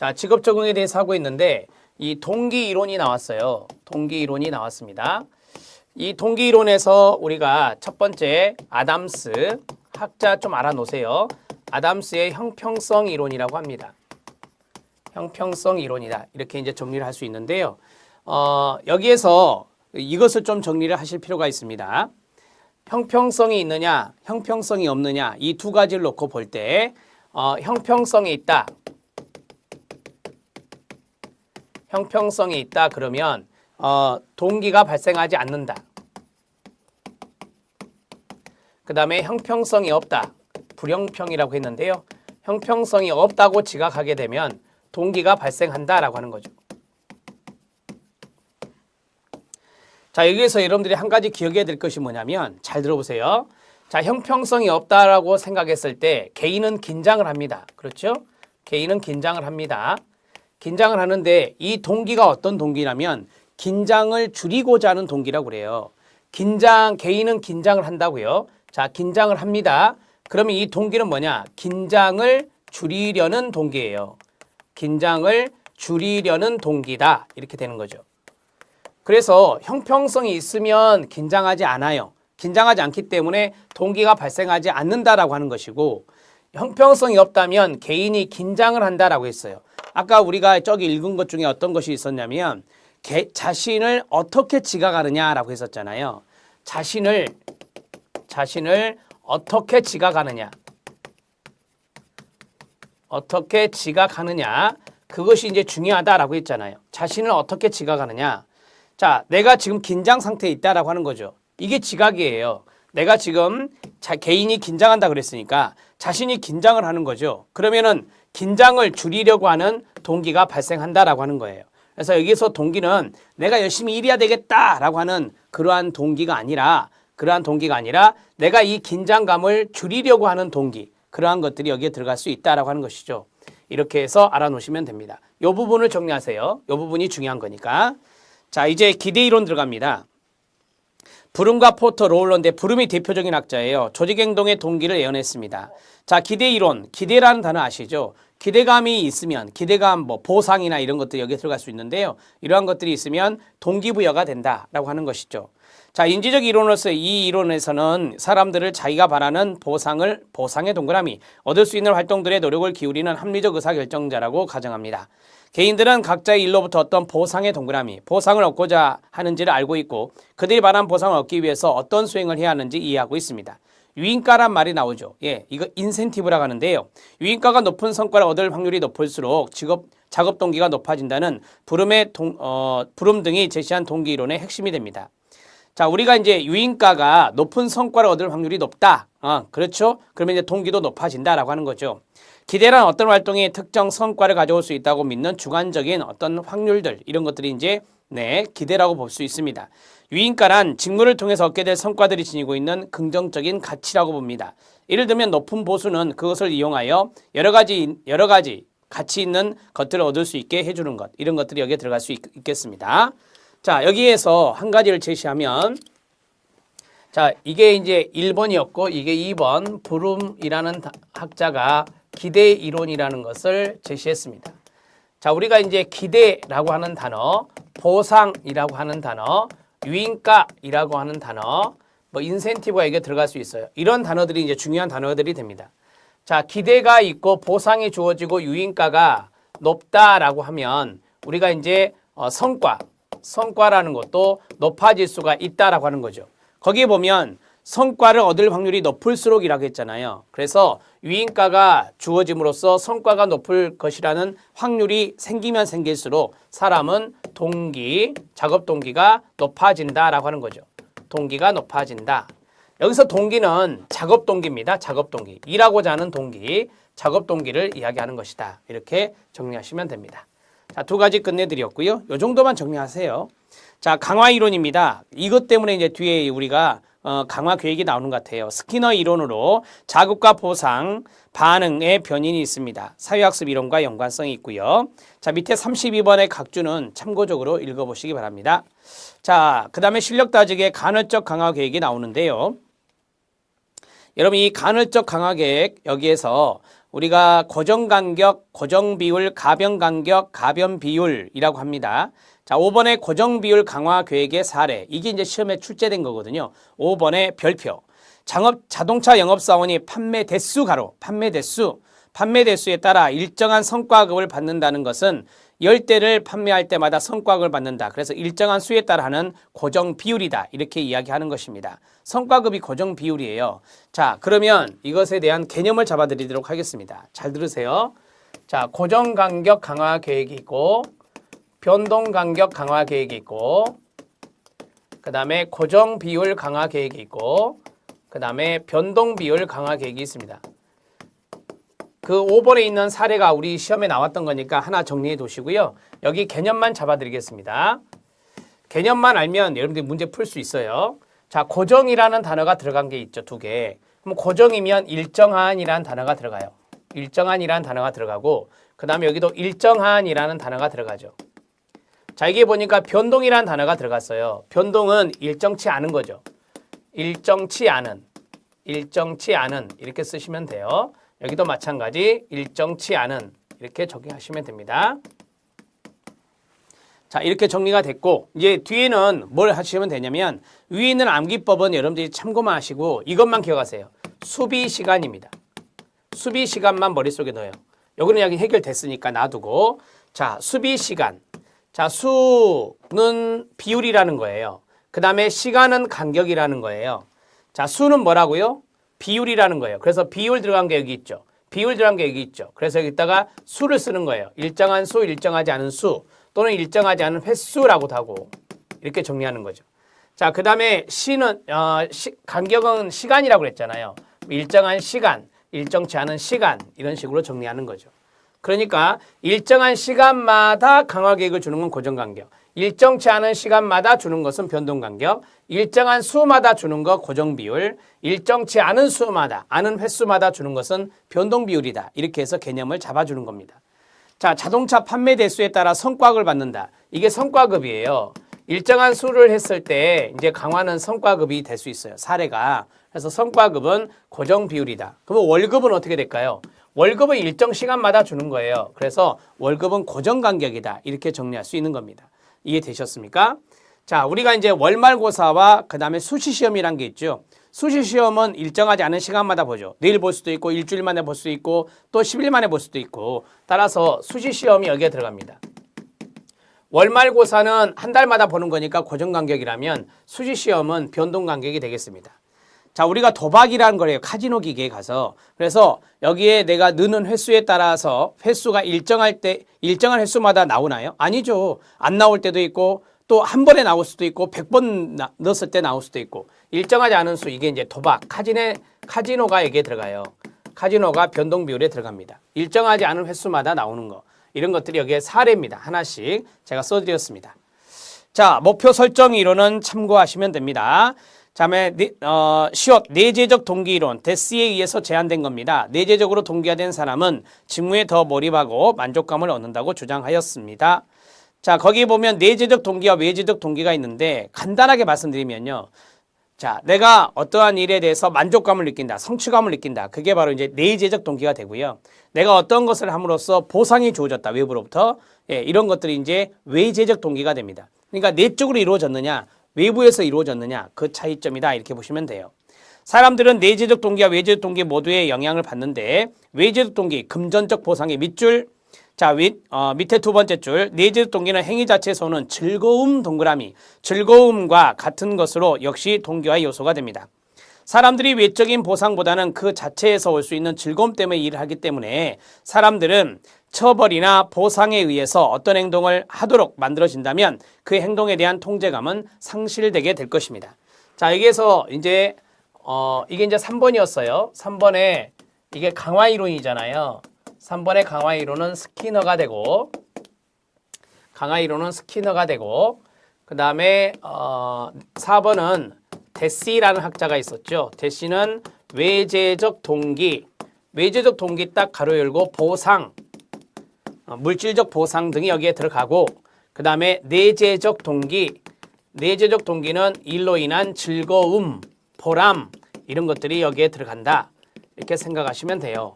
자, 직업 적응에 대해서 하고 있는데 이 동기 이론이 나왔어요. 동기 이론이 나왔습니다. 이 동기 이론에서 우리가 첫 번째 아담스 학자 좀 알아놓으세요. 아담스의 형평성 이론이라고 합니다. 형평성 이론이다. 이렇게 이제 정리를 할 수 있는데요. 어, 여기에서 이것을 좀 정리를 하실 필요가 있습니다. 형평성이 있느냐, 형평성이 없느냐 이 두 가지를 놓고 볼 때 어, 형평성이 있다. 형평성이 있다 그러면 어, 동기가 발생하지 않는다. 그 다음에 형평성이 없다. 불형평이라고 했는데요. 형평성이 없다고 지각하게 되면 동기가 발생한다라고 하는 거죠. 자, 여기에서 여러분들이 한 가지 기억해야 될 것이 뭐냐면 잘 들어보세요. 자, 형평성이 없다라고 생각했을 때 개인은 긴장을 합니다. 그렇죠? 개인은 긴장을 합니다. 긴장을 하는데 이 동기가 어떤 동기냐면 긴장을 줄이고자 하는 동기라고 그래요. 긴장, 개인은 긴장을 한다고요. 자, 긴장을 합니다. 그러면 이 동기는 뭐냐? 긴장을 줄이려는 동기예요. 긴장을 줄이려는 동기다. 이렇게 되는 거죠. 그래서 형평성이 있으면 긴장하지 않아요. 긴장하지 않기 때문에 동기가 발생하지 않는다라고 하는 것이고 형평성이 없다면 개인이 긴장을 한다라고 했어요. 아까 우리가 저기 읽은 것 중에 어떤 것이 있었냐면 개, 자신을 어떻게 지각하느냐라고 했었잖아요. 자신을 자신을 어떻게 지각하느냐 어떻게 지각하느냐 그것이 이제 중요하다라고 했잖아요. 자신을 어떻게 지각하느냐 자, 내가 지금 긴장 상태에 있다라고 하는 거죠. 이게 지각이에요. 내가 지금 자, 개인이 긴장한다 그랬으니까 자신이 긴장을 하는 거죠. 그러면은 긴장을 줄이려고 하는 동기가 발생한다라고 하는 거예요. 그래서 여기서 동기는 내가 열심히 일해야 되겠다라고 하는 그러한 동기가 아니라 그러한 동기가 아니라 내가 이 긴장감을 줄이려고 하는 동기 그러한 것들이 여기에 들어갈 수 있다라고 하는 것이죠. 이렇게 해서 알아놓으시면 됩니다. 이 부분을 정리하세요. 이 부분이 중요한 거니까. 자, 이제 기대 이론 들어갑니다. 브룸과 포터 로울러인데 브룸이 대표적인 학자예요. 조직행동의 동기를 예언했습니다. 자, 기대 이론. 기대라는 단어 아시죠? 기대감이 있으면 기대감 뭐 보상이나 이런 것들이 여기에 들어갈 수 있는데요. 이러한 것들이 있으면 동기부여가 된다라고 하는 것이죠. 자, 인지적 이론으로서 이 이론에서는 사람들을 자기가 바라는 보상을 보상의 동그라미 얻을 수 있는 활동들의 노력을 기울이는 합리적 의사결정자라고 가정합니다. 개인들은 각자의 일로부터 어떤 보상의 동그라미, 보상을 얻고자 하는지를 알고 있고 그들이 바란 보상을 얻기 위해서 어떤 수행을 해야 하는지 이해하고 있습니다. 유인가란 말이 나오죠. 예, 이거 인센티브라고 하는데요. 유인가가 높은 성과를 얻을 확률이 높을수록 직업 작업 동기가 높아진다는 부름의 동, 어, 부름 등이 제시한 동기 이론의 핵심이 됩니다. 자, 우리가 이제 유인가가 높은 성과를 얻을 확률이 높다. 어, 그렇죠? 그러면 이제 동기도 높아진다라고 하는 거죠. 기대란 어떤 활동이 특정 성과를 가져올 수 있다고 믿는 주관적인 어떤 확률들 이런 것들이 이제 네 기대라고 볼 수 있습니다. 유인가란 직무를 통해서 얻게 될 성과들이 지니고 있는 긍정적인 가치라고 봅니다. 예를 들면 높은 보수는 그것을 이용하여 여러 가지 여러 가지 가치 있는 것들을 얻을 수 있게 해주는 것 이런 것들이 여기에 들어갈 수 있, 있겠습니다. 자 여기에서 한 가지를 제시하면 자 이게 이제 1번이었고 이게 2번 브룸이라는 학자가 기대 이론이라는 것을 제시했습니다. 자, 우리가 이제 기대라고 하는 단어, 보상이라고 하는 단어, 유인가이라고 하는 단어, 뭐 인센티브가 이게 들어갈 수 있어요. 이런 단어들이 이제 중요한 단어들이 됩니다. 자, 기대가 있고 보상이 주어지고 유인가가 높다라고 하면 우리가 이제 어, 성과, 성과라는 것도 높아질 수가 있다라고 하는 거죠. 거기에 보면 성과를 얻을 확률이 높을수록이라고 했잖아요. 그래서 유인가가 주어짐으로써 성과가 높을 것이라는 확률이 생기면 생길수록 사람은 동기, 작업 동기가 높아진다라고 하는 거죠. 동기가 높아진다. 여기서 동기는 작업 동기입니다. 작업 동기. 일하고자 하는 동기, 작업 동기를 이야기하는 것이다. 이렇게 정리하시면 됩니다. 자, 두 가지 끝내드렸고요. 요 정도만 정리하세요. 자, 강화 이론입니다. 이것 때문에 이제 뒤에 우리가 어, 강화 계획이 나오는 것 같아요. 스키너 이론으로 자극과 보상, 반응의 변인이 있습니다. 사회학습 이론과 연관성이 있고요. 자, 밑에 32번의 각주는 참고적으로 읽어보시기 바랍니다. 자, 그 다음에 실력 따지기의 간헐적 강화 계획이 나오는데요. 여러분 이 간헐적 강화 계획 여기에서 우리가 고정 간격, 고정 비율, 가변 간격, 가변 비율이라고 합니다. 자, 5번의 고정 비율 강화 계획의 사례. 이게 이제 시험에 출제된 거거든요. 5번의 별표. 장업 자동차 영업 사원이 판매 대수 가로 판매 대수 판매 대수에 따라 일정한 성과급을 받는다는 것은 열 대를 판매할 때마다 성과급을 받는다. 그래서 일정한 수에 따라 하는 고정 비율이다. 이렇게 이야기하는 것입니다. 성과급이 고정 비율이에요. 자, 그러면 이것에 대한 개념을 잡아드리도록 하겠습니다. 잘 들으세요. 자, 고정 간격 강화 계획이 있고 변동 간격 강화 계획이 있고 그 다음에 고정 비율 강화 계획이 있고 그 다음에 변동 비율 강화 계획이 있습니다. 그 5번에 있는 사례가 우리 시험에 나왔던 거니까 하나 정리해 두시고요. 여기 개념만 잡아드리겠습니다. 개념만 알면 여러분들이 문제 풀 수 있어요. 자, 고정이라는 단어가 들어간 게 있죠, 두 개. 그럼 고정이면 일정한이라는 단어가 들어가요. 일정한이라는 단어가 들어가고 그 다음에 여기도 일정한이라는 단어가 들어가죠. 자, 이게 보니까 변동이라는 단어가 들어갔어요. 변동은 일정치 않은 거죠. 일정치 않은, 일정치 않은 이렇게 쓰시면 돼요. 여기도 마찬가지 일정치 않은 이렇게 적용하시면 됩니다. 자 이렇게 정리가 됐고 이제 뒤에는 뭘 하시면 되냐면 위에 있는 암기법은 여러분들이 참고만 하시고 이것만 기억하세요. 수비 시간입니다. 수비 시간만 머릿속에 넣어요. 여기는 여기 해결됐으니까 놔두고 자 수비 시간 자 수는 비율이라는 거예요. 그 다음에 시간은 간격이라는 거예요. 자 수는 뭐라고요? 비율이라는 거예요. 그래서 비율 들어간 게 여기 있죠. 비율 들어간 게 여기 있죠. 그래서 여기다가 수를 쓰는 거예요. 일정한 수, 일정하지 않은 수 또는 일정하지 않은 횟수라고도 하고 이렇게 정리하는 거죠. 자, 그 다음에 시는 어, 시, 간격은 시간이라고 그랬잖아요. 일정한 시간, 일정치 않은 시간 이런 식으로 정리하는 거죠. 그러니까 일정한 시간마다 강화 계획을 주는 건 고정 간격. 일정치 않은 시간마다 주는 것은 변동 간격, 일정한 수마다 주는 것 고정 비율, 일정치 않은 수마다, 않은 횟수마다 주는 것은 변동 비율이다. 이렇게 해서 개념을 잡아주는 겁니다. 자, 자동차 판매 대수에 따라 성과급을 받는다. 이게 성과급이에요. 일정한 수를 했을 때 이제 강화는 성과급이 될 수 있어요. 사례가. 그래서 성과급은 고정 비율이다. 그러면 월급은 어떻게 될까요? 월급은 일정 시간마다 주는 거예요. 그래서 월급은 고정 간격이다. 이렇게 정리할 수 있는 겁니다. 이해되셨습니까? 자, 우리가 이제 월말고사와 그 다음에 수시시험이란 게 있죠. 수시시험은 일정하지 않은 시간마다 보죠. 내일 볼 수도 있고, 일주일 만에 볼 수 있고, 또 10일 만에 볼 수도 있고, 따라서 수시시험이 여기에 들어갑니다. 월말고사는 한 달마다 보는 거니까 고정 간격이라면 수시시험은 변동 간격이 되겠습니다. 자, 우리가 도박이라는 거래요. 카지노 기계에 가서. 그래서 여기에 내가 넣는 횟수에 따라서 횟수가 일정할 때, 일정한 횟수마다 나오나요? 아니죠. 안 나올 때도 있고, 또 한 번에 나올 수도 있고, 100번 나, 넣었을 때 나올 수도 있고, 일정하지 않은 수, 이게 이제 도박, 카지네, 카지노가 여기에 들어가요. 카지노가 변동 비율에 들어갑니다. 일정하지 않은 횟수마다 나오는 거. 이런 것들이 여기에 사례입니다. 하나씩 제가 써드렸습니다. 자, 목표 설정 이론은 참고하시면 됩니다. 다음에 어, 시옷 내재적 동기 이론 데스에 의해서 제한된 겁니다. 내재적으로 동기화된 사람은 직무에 더 몰입하고 만족감을 얻는다고 주장하였습니다. 자 거기 보면 내재적 동기와 외재적 동기가 있는데 간단하게 말씀드리면요. 자 내가 어떠한 일에 대해서 만족감을 느낀다, 성취감을 느낀다. 그게 바로 이제 내재적 동기가 되고요. 내가 어떤 것을 함으로써 보상이 주어졌다 외부로부터 예, 이런 것들이 이제 외재적 동기가 됩니다. 그러니까 내적으로 이루어졌느냐 외부에서 이루어졌느냐 그 차이점이다 이렇게 보시면 돼요. 사람들은 내재적 동기와 외재적 동기 모두의 영향을 받는데 외재적 동기 금전적 보상의 밑줄 자 윗, 어, 밑에 두 번째 줄 내재적 동기는 행위 자체에서는 즐거움 동그라미 즐거움과 같은 것으로 역시 동기와 요소가 됩니다. 사람들이 외적인 보상보다는 그 자체에서 올 수 있는 즐거움 때문에 일을 하기 때문에 사람들은 처벌이나 보상에 의해서 어떤 행동을 하도록 만들어진다면 그 행동에 대한 통제감은 상실되게 될 것입니다. 자, 여기에서 이제 어, 이게 이제 3번이었어요. 3번에 이게 강화 이론이잖아요. 3번의 강화 이론은 스키너가 되고 강화 이론은 스키너가 되고 그 다음에 어, 4번은 데시라는 학자가 있었죠. 데시는 외재적 동기, 외재적 동기 딱 가로 열고 보상, 어, 물질적 보상 등이 여기에 들어가고 그 다음에 내재적 동기, 내재적 동기는 일로 인한 즐거움, 보람 이런 것들이 여기에 들어간다. 이렇게 생각하시면 돼요.